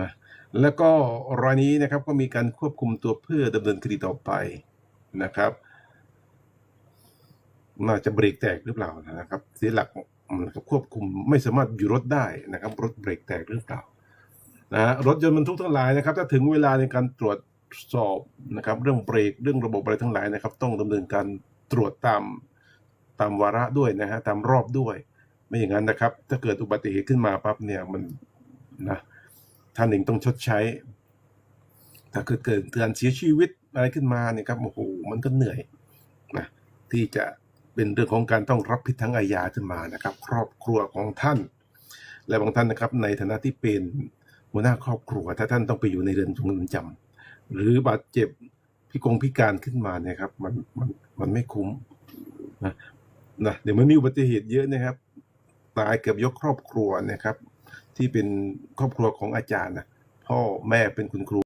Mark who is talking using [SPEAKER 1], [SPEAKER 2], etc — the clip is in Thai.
[SPEAKER 1] นะแล้วก็รายนี้นะครับก็มีการควบคุมตัวเพื่อดำเนินคดีต่อไปนะครับ น่าจะเบรกแตกหรือเปล่านะครับ เสียหลักนะครับควบคุมไม่สามารถอยู่รถได้นะครับ รถเบรกแตกหรือเปล่านะฮะรถยนต์บรรทุกทั้งหลายนะครับ ถ้าถึงเวลาในการตรวจสอบนะครับ เรื่องเบรกเรื่องระบบอะไรทั้งหลายนะครับ ต้องดำเนินการตรวจตามตามวาระด้วยนะฮะตามรอบด้วย ไม่อย่างนั้นนะครับ ถ้าเกิดอุบัติเหตุขึ้นมาปั๊บเนี่ยมันนะ ท่านเองต้องชดใช้ ถ้าเกิดเกิดการเสียชีวิตอะไรขึ้นมาเนี่ยครับโอ้โหมันก็เหนื่อยนะที่จะเป็นเรื่องของการต้องรับผิดทั้งอาญาขึ้นมานะครับ ครอบครัวของท่าน และบางท่านนะครับ ในฐานะที่เป็นหัวหน้าครอบครัว ถ้าท่านต้องไปอยู่ในเรือนจงเรือนจำหรือบาดเจ็บพิกงพิการขึ้นมาเนี่ยครับ มันมันมันไม่คุ้มนะนะเดี๋ยวมันมีอุบัติเหตุเยอะนะครับตายเกือบยกครอบครัวนะครับ ที่เป็นครอบครัวของอาจารย์นะพ่อแม่เป็นคุณครู